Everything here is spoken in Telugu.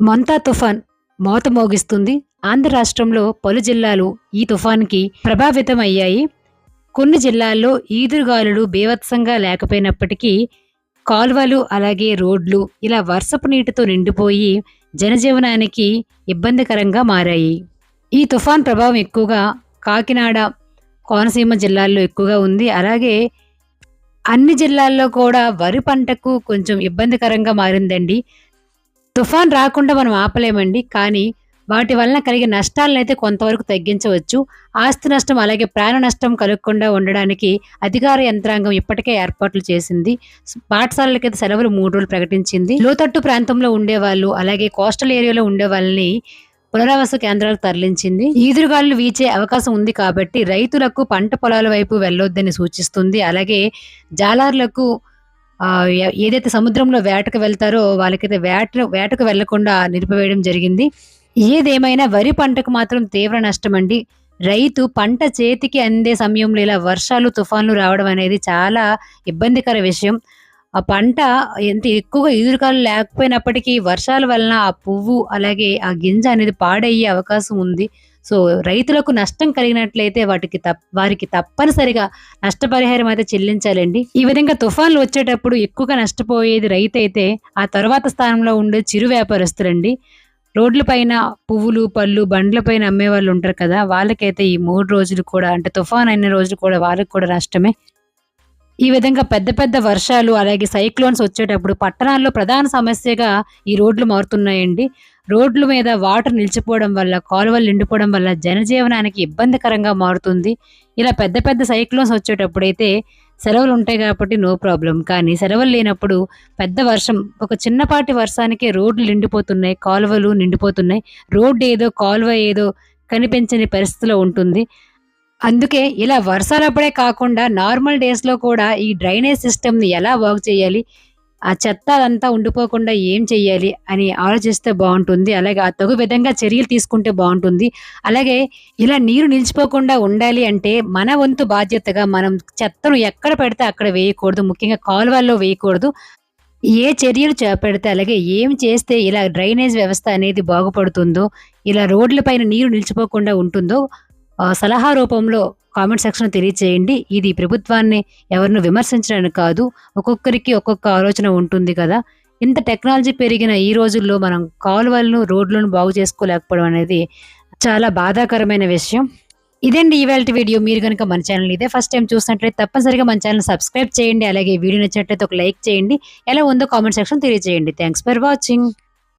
మొంతా తుఫాన్ మోత మోగిస్తుంది. ఆంధ్ర రాష్ట్రంలో పలు జిల్లాలు ఈ తుఫాన్కి ప్రభావితం అయ్యాయి కొన్ని జిల్లాల్లో ఈదురుగాలులు బీభత్సంగా లేకపోయినప్పటికీ కాల్వలు అలాగే రోడ్లు ఇలా వర్షపు నీటితో నిండిపోయి జనజీవనానికి ఇబ్బందికరంగా మారాయి. ఈ తుఫాన్ ప్రభావం ఎక్కువగా కాకినాడ కోనసీమ జిల్లాల్లో ఎక్కువగా ఉంది. అలాగే అన్ని జిల్లాల్లో కూడా వరి పంటకు కొంచెం ఇబ్బందికరంగా మారిందండి. తుఫాన్ రాకుండా మనం ఆపలేమండి. కానీ వాటి వలన కలిగే నష్టాలను అయితే కొంతవరకు తగ్గించవచ్చు. ఆస్తి నష్టం అలాగే ప్రాణ నష్టం కలగకుండా ఉండడానికి అధికార యంత్రాంగం ఇప్పటికే ఏర్పాట్లు చేసింది. పాఠశాలలకైతే సెలవులు మూడు రోజులు ప్రకటించింది. లోతట్టు ప్రాంతంలో ఉండేవాళ్ళు అలాగే కోస్టల్ ఏరియాలో ఉండే వాళ్ళని పునరావాస కేంద్రాలకు తరలించింది. ఈదురుగాలు వీచే అవకాశం ఉంది కాబట్టి రైతులకు పంట పొలాల వైపు వెళ్ళొద్దని సూచిస్తుంది. అలాగే జాలార్లకు ఏదైతే సముద్రంలో వేటకు వెళ్తారో వాళ్ళకైతే వేట వేటకు వెళ్ళకుండా నిలిపివేయడం జరిగింది. ఏదేమైనా వరి పంటకు మాత్రం తీవ్ర నష్టం అండి రైతు పంట చేతికి అందే సమయంలో ఇలా వర్షాలు తుఫాన్లు రావడం అనేది చాలా ఇబ్బందికర విషయం. ఆ పంట ఎంత ఎక్కువగా ఎదురుకాలు లేకపోయినప్పటికీ వర్షాల వలన ఆ పువ్వు అలాగే ఆ గింజ అనేది పాడయ్యే అవకాశం ఉంది. సో రైతులకు నష్టం కలిగినట్లయితే వాటికి తప్ వారికి తప్పనిసరిగా నష్టపరిహారం అయితే చెల్లించాలండి. ఈ విధంగా తుఫాన్లు వచ్చేటప్పుడు ఎక్కువగా నష్టపోయేది రైతు అయితే ఆ తర్వాత స్థానంలో ఉండే చిరు వ్యాపారస్తులండి. రోడ్ల పైన పువ్వులు పళ్ళు బండ్ల పైన అమ్మే వాళ్ళు ఉంటారు కదా వాళ్ళకైతే ఈ మూడు రోజులు కూడా అంటే తుఫాన్ అయిన రోజులు కూడా వాళ్ళకి కూడా నష్టమే. ఈ విధంగా పెద్ద పెద్ద వర్షాలు అలాగే సైక్లోన్స్ వచ్చేటప్పుడు పట్టణాల్లో ప్రధాన సమస్యగా ఈ రోడ్లు మారుతున్నాయండి. రోడ్ల మీద వాటర్ నిలిచిపోవడం వల్ల కాలువలు నిండిపోవడం వల్ల జనజీవనానికి ఇబ్బందికరంగా మారుతుంది. ఇలా పెద్ద పెద్ద సైక్లోన్స్ వచ్చేటప్పుడు అయితే సెలవులు ఉంటాయి కాబట్టి నో ప్రాబ్లం. కానీ సెలవులు లేనప్పుడు పెద్ద వర్షం ఒక చిన్నపాటి వర్షానికి రోడ్లు నిండిపోతున్నాయి కాలువలు నిండిపోతున్నాయి. రోడ్డు ఏదో కాలువ ఏదో కనిపించని పరిస్థితిలో ఉంటుంది. అందుకే ఇలా వర్షాలప్పుడే కాకుండా నార్మల్ డేస్లో కూడా ఈ డ్రైనేజ్ సిస్టమ్ని ఎలా వర్క్ చేయాలి? ఆ చెత్త అదంతా ఉండిపోకుండా ఏం చేయాలి అని ఆలోచిస్తే బాగుంటుంది. అలాగే ఆ తగు విధంగా చర్యలు తీసుకుంటే బాగుంటుంది. అలాగే ఇలా నీరు నిలిచిపోకుండా ఉండాలి అంటే మన వంతు బాధ్యతగా మనం చెత్తను ఎక్కడ పెడితే అక్కడ వేయకూడదు. ముఖ్యంగా కాలువల్లో వేయకూడదు. ఏ చర్యలు చేపడితే అలాగే ఏం చేస్తే ఇలా డ్రైనేజ్ వ్యవస్థ అనేది బాగుపడుతుందో ఇలా రోడ్లపైన నీరు నిలిచిపోకుండా ఉంటుందో సలహా రూపంలో కామెంట్ సెక్షన్ తెలియచేయండి. ఇది ప్రభుత్వాన్ని ఎవరిని విమర్శించడానికి కాదు ఒక్కొక్కరికి ఒక్కొక్క ఆలోచన ఉంటుంది కదా. ఇంత టెక్నాలజీ పెరిగిన ఈ రోజుల్లో మనం కాలువలను రోడ్లను బాగు చేసుకోలేకపోవడం అనేది చాలా బాధాకరమైన విషయం. ఇదండి ఇవాళ వీడియో. మీరు కనుక మన ఛానల్ ఇదే ఫస్ట్ టైం చూసినట్లయితే తప్పనిసరిగా మన ఛానల్ సబ్స్క్రైబ్ చేయండి. అలాగే వీడియో నచ్చినట్లయితే ఒక లైక్ చేయండి. ఎలా ఉందో కామెంట్ సెక్షన్ తెలియజేయండి థ్యాంక్స్ ఫర్ వాచింగ్